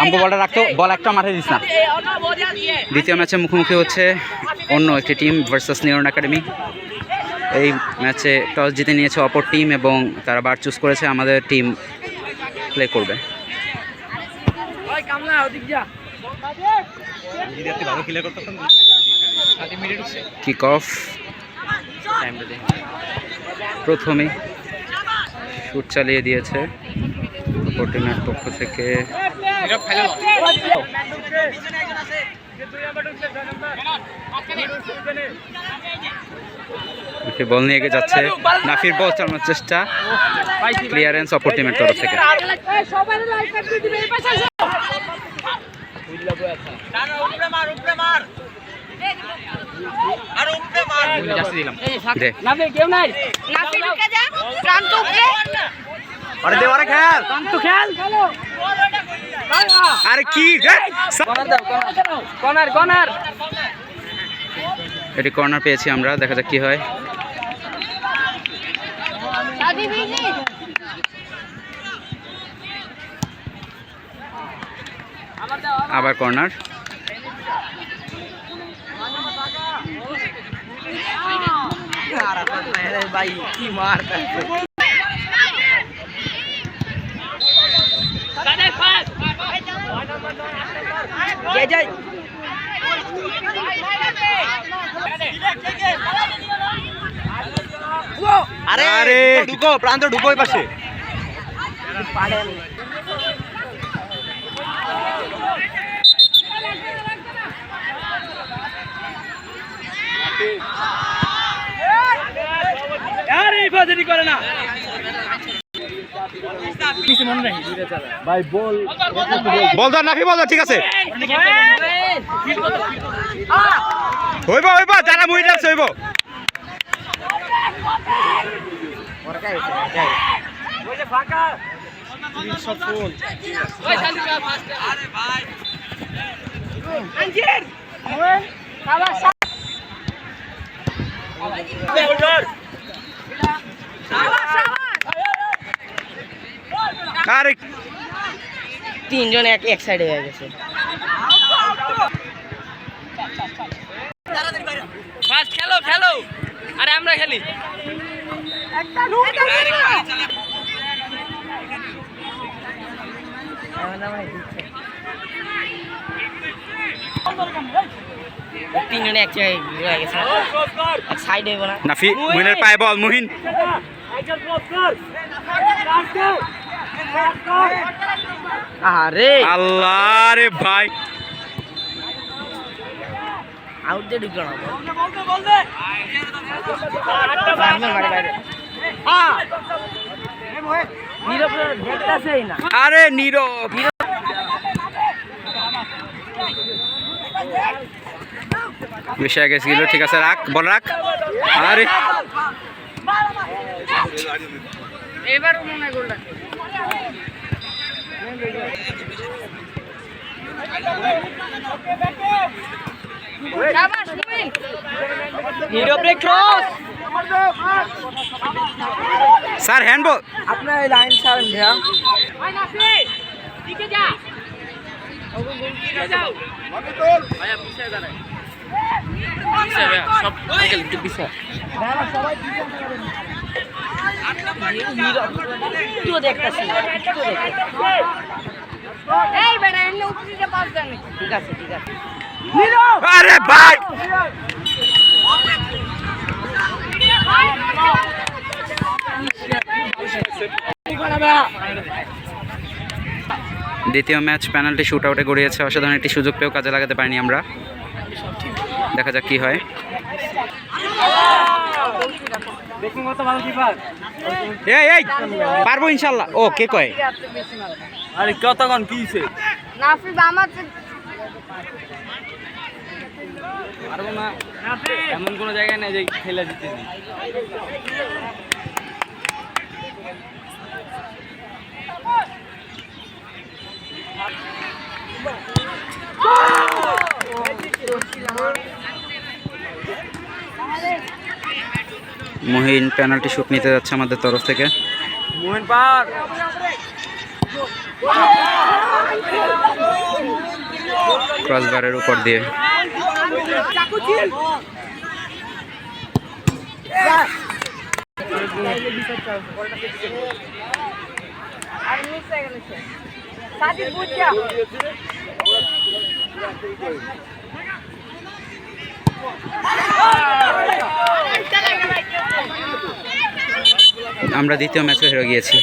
আমাকে বলটা রাখতো, বল একটা মাঠে দিস না। দ্বিতীয় ম্যাচে মুখোমুখি হচ্ছে অন্য একটি টিম ভার্সাস নিয়রন একাডেমি এই ম্যাচে টস জিতে নিয়েছে অপর টিম এবং তারা বার চুজ করেছে, আমাদের টিম প্লে করবে। কিক অফ প্রথমে শুট চালিয়ে দিয়েছে। অপর পক্ষ থেকে বল নিয়ে এগিয়ে যাচ্ছে। নাফির বল চালানোর চেষ্টা। ক্লিয়ারেন্স অপর টিমের তরফ থেকে। সবাই আরে দে। আরে খেল প্রান্ত খেল। খেলো। আরে কি দেখ কর্নার কর্নার। এটি কর্নার পেয়েছি আমরা দেখা যাক কি হয়। আবার কর্নার। ভাই কি মার যাই যাই আরে। ঢুকো প্রান্ত ঢুকো পাশে। আরে ফাজরি করে না। বল। ধর নাফি বল ধর ঠিক আছে। হইব হইব যারা মুই যাচ্ছে হইব। আরে তিনজন এক এক সাইডে হয়ে গেছে। ফার্স্ট খেলো খেলো। আরে আমরা খেলি। তিনজনে এক জায়গায় হয়ে গেছে। এক হইব না। নাফি মুহিনের পায়ে বল মুহিন। আরে আল্লাহ রে ভাই। আউট দিয়ে ঢুকলো না। নীরব দেখতাছেই না আরে নীরব। আগে গেছিল ঠিক আছে রাখ বল রাখ। আরে। এবার মনে করলেন শাবাশ মুমিন নীরব রে ক্রস স্যার হ্যান্ড বল আপনার এই লাইন ছাড়েন ভাইয়া ভাই নাফি দিকে যা দিকে যাও ভাইয়া পিছিয়ে দাঁড়ায় পিছিয়ে ভাইয়া সব আঙ্কেল একটু পিছিয়ে আরে ভাই! দ্বিতীয় ম্যাচ পেনাল্টি শুট আউটে গড়িয়েছে। অসাধারণ একটি সুযোগ পেয়েও কাজে লাগাতে পারিনি আমরা। দেখা যাক কি হয়। এই এই পারব ইনশাল্লাহ। ও কে কয়? আরে কতক্ষণ কি হইছে? নাফি পারব না। এমন কোনো জায়গায় নাই যে খেলা দিতে মহিন পেনাল্টি শুট নিতে যাচ্ছে আমাদের তরফ থেকে। মোহন পার। ক্রসবারের উপর দিয়ে। আমরা দ্বিতীয় ম্যাচও হেরে গিয়েছি।